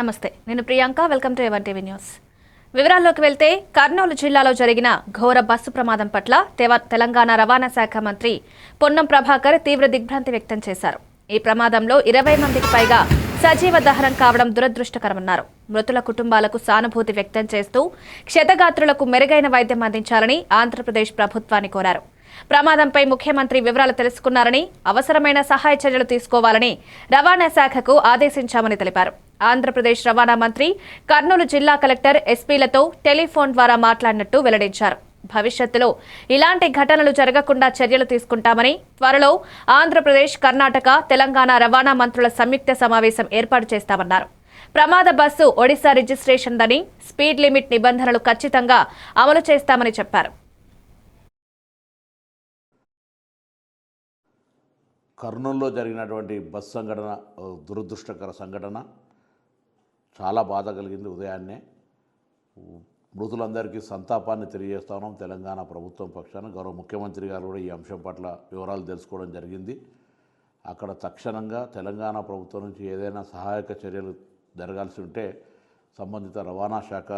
నమస్తే నేను Priyanka welcome to ever TV news వివరాల్లోకి వెళ్తే కర్నూలు జిల్లాలో జరిగిన ఘోర బస్సు ప్రమాదం పట్ల తెవ- తెలంగాణ రవాణా శాఖ మంత్రి పొన్నం ప్రభాకర్ తీవ్ర దిగ్భ్రాంతి వ్యక్తం చేశారు. ఈ ప్రమాదంలో ఇరవై మందికి పైగా సజీవ దహనం కావడం దురదృష్టకరమన్నారు. మృతుల కుటుంబాలకు సానుభూతి వ్యక్తం చేస్తూ క్షతగాత్రులకు మెరుగైన వైద్యం అందించాలని ఆంధ్రప్రదేశ్ ప్రభుత్వాన్ని కోరారు. ప్రమాదంపై ముఖ్యమంత్రి వివరాలు తెలుసుకున్నారని అవసరమైన సహాయ చర్యలు తీసుకోవాలని రవాణా శాఖకు ఆదేశించామని తెలిపారు. ఆంధ్రప్రదేశ్ రవాణా మంత్రి కర్నూలు జిల్లా కలెక్టర్ ఎస్పీలతో టెలిఫోన్ ద్వారా మాట్లాడినట్టు వెల్లడించారు. భవిష్యత్తులో ఇలాంటి ఘటనలు జరగకుండా చర్యలు తీసుకుంటామని త్వరలో ఆంధ్రప్రదేశ్ కర్ణాటక తెలంగాణ రవాణా మంత్రుల సంయుక్త సమావేశం ఏర్పాటు చేస్తామన్నారు. ప్రమాద బస్సు ఒడిశా రిజిస్ట్రేషన్ దని స్పీడ్ లిమిట్ నిబంధనలు ఖచ్చితంగా అమలు చేస్తామని చెప్పారు. కర్నూలులో జరిగినటువంటి బస్ సంఘటన దురదృష్టకర సంఘటన చాలా బాధ కలిగింది ఉదయాన్నే. మృతులందరికీ సంతాపాన్ని తెలియజేస్తాను తెలంగాణ ప్రభుత్వం పక్షాన. గౌరవ ముఖ్యమంత్రి గారు కూడా ఈ అంశం పట్ల వివరాలు తెలుసుకోవడం జరిగింది. అక్కడ తక్షణంగా తెలంగాణ ప్రభుత్వం నుంచి ఏదైనా సహాయక చర్యలు జరగాల్సి ఉంటే సంబంధిత రవాణా శాఖ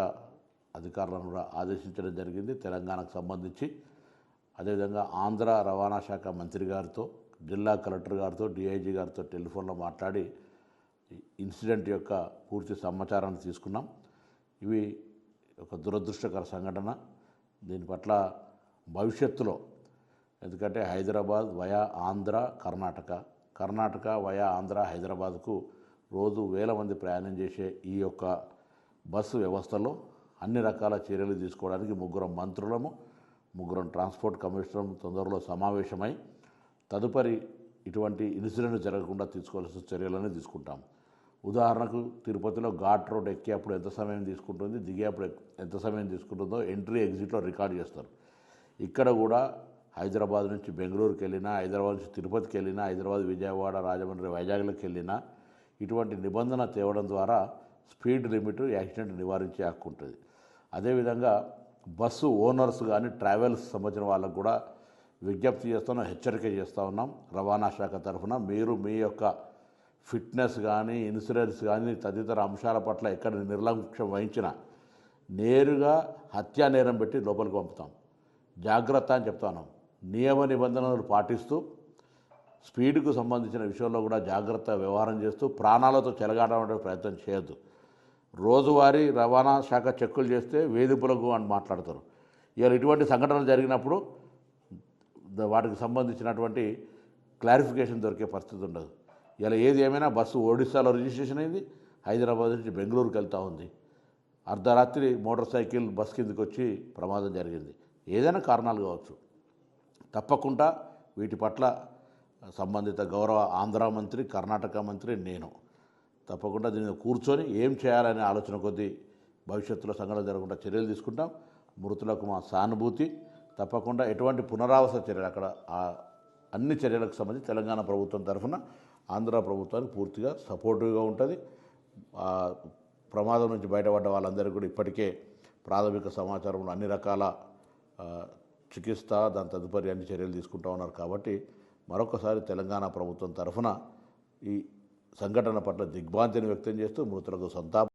అధికారులను కూడా ఆదేశించడం జరిగింది. తెలంగాణకు సంబంధించి అదేవిధంగా ఆంధ్ర రవాణా శాఖ మంత్రి గారితో జిల్లా కలెక్టర్ గారితో డిఐజీ గారితో టెలిఫోన్లో మాట్లాడి ఇన్సిడెంట్ యొక్క పూర్తి సమాచారాన్ని తీసుకున్నాం. ఇవి ఒక దురదృష్టకర సంఘటన. దీని పట్ల భవిష్యత్తులో ఎందుకంటే హైదరాబాద్ వయా ఆంధ్ర కర్ణాటక కర్ణాటక వయా ఆంధ్ర హైదరాబాద్కు రోజు వేల మంది ప్రయాణం చేసే ఈ యొక్క బస్సు వ్యవస్థలో అన్ని రకాల చర్యలు తీసుకోవడానికి ముగ్గురం మంత్రులము ముగ్గురం ట్రాన్స్పోర్ట్ కమిషనర్ తొందరలో సమావేశమై తదుపరి ఇటువంటి ఇన్సిడెంట్ జరగకుండా తీసుకోవాల్సిన చర్యలని తీసుకుంటాం. ఉదాహరణకు తిరుపతిలో ఘాట్ రోడ్ ఎక్కేప్పుడు ఎంత సమయం తీసుకుంటుంది దిగేప్పుడు ఎంత సమయం తీసుకుంటుందో ఎంట్రీ ఎగ్జిట్లో రికార్డ్ చేస్తారు. ఇక్కడ కూడా హైదరాబాద్ నుంచి బెంగళూరుకి వెళ్ళినా హైదరాబాద్ నుంచి తిరుపతికి వెళ్ళినా హైదరాబాద్ విజయవాడ రాజమండ్రి వైజాగ్లకు వెళ్ళినా ఇటువంటి నిబంధన తేవడం ద్వారా స్పీడ్ లిమిట్ యాక్సిడెంట్ నివారించే హక్కు ఉంటుంది. అదేవిధంగా బస్సు ఓనర్స్ కానీ ట్రావెల్స్ సంబంధించిన వాళ్ళకు కూడా విజ్ఞప్తి చేస్తున్నాం హెచ్చరిక చేస్తూ ఉన్నాం. రవాణా శాఖ తరఫున మీరు మీ యొక్క ఫిట్నెస్ కానీ ఇన్సూరెన్స్ కానీ తదితర అంశాల పట్ల ఎక్కడ నిర్లక్ష్యం వహించినా నేరుగా హత్యా నేరం పెట్టి లోపలికి పంపుతాం. జాగ్రత్త అని చెప్తాను. నియమ నిబంధనలు పాటిస్తూ స్పీడ్కు సంబంధించిన విషయంలో కూడా జాగ్రత్త వ్యవహారం చేస్తూ ప్రాణాలతో చెలగాటం ప్రయత్నం చేయొద్దు. రోజువారీ రవాణా శాఖ చెక్కులు చేస్తే వేధింపులకు అని మాట్లాడతారు. ఇవాళ ఇటువంటి సంఘటనలు జరిగినప్పుడు వాటికి సంబంధించినటువంటి క్లారిఫికేషన్ దొరికే పరిస్థితి ఉండదు. ఇలా ఏది ఏమైనా బస్సు ఒడిశాలో రిజిస్ట్రేషన్ అయింది. హైదరాబాద్ నుంచి బెంగళూరుకి వెళ్తూ ఉంది. అర్ధరాత్రి మోటార్ సైకిల్ బస్ కిందకి వచ్చి ప్రమాదం జరిగింది. ఏదైనా కారణాలు కావచ్చు. తప్పకుండా వీటి పట్ల సంబంధిత గౌరవ ఆంధ్ర మంత్రి కర్ణాటక మంత్రి నేను. తప్పకుండా దీని కూర్చొని ఏం చేయాలనే ఆలోచన కొద్దీ భవిష్యత్తులో సంఘటన జరగకుండా చర్యలు తీసుకుంటాం. మృతులకు మా సానుభూతి. తప్పకుండా ఎటువంటి పునరావాస చర్యలు అక్కడ ఆ అన్ని చర్యలకు సంబంధించి తెలంగాణ ప్రభుత్వం తరఫున ఆంధ్ర ప్రభుత్వానికి పూర్తిగా సపోర్టివ్గా ఉంటుంది. ప్రమాదం నుంచి బయటపడ్డ వాళ్ళందరికీ కూడా ఇప్పటికే ప్రాథమిక సమాచారంలో అన్ని రకాల చికిత్స దాని తదుపరి అన్ని చర్యలు తీసుకుంటా ఉన్నారు కాబట్టి మరొకసారి తెలంగాణ ప్రభుత్వం తరఫున ఈ సంఘటన పట్ల దిగ్భాంతిని వ్యక్తం చేస్తూ మృతులకు సంతాపం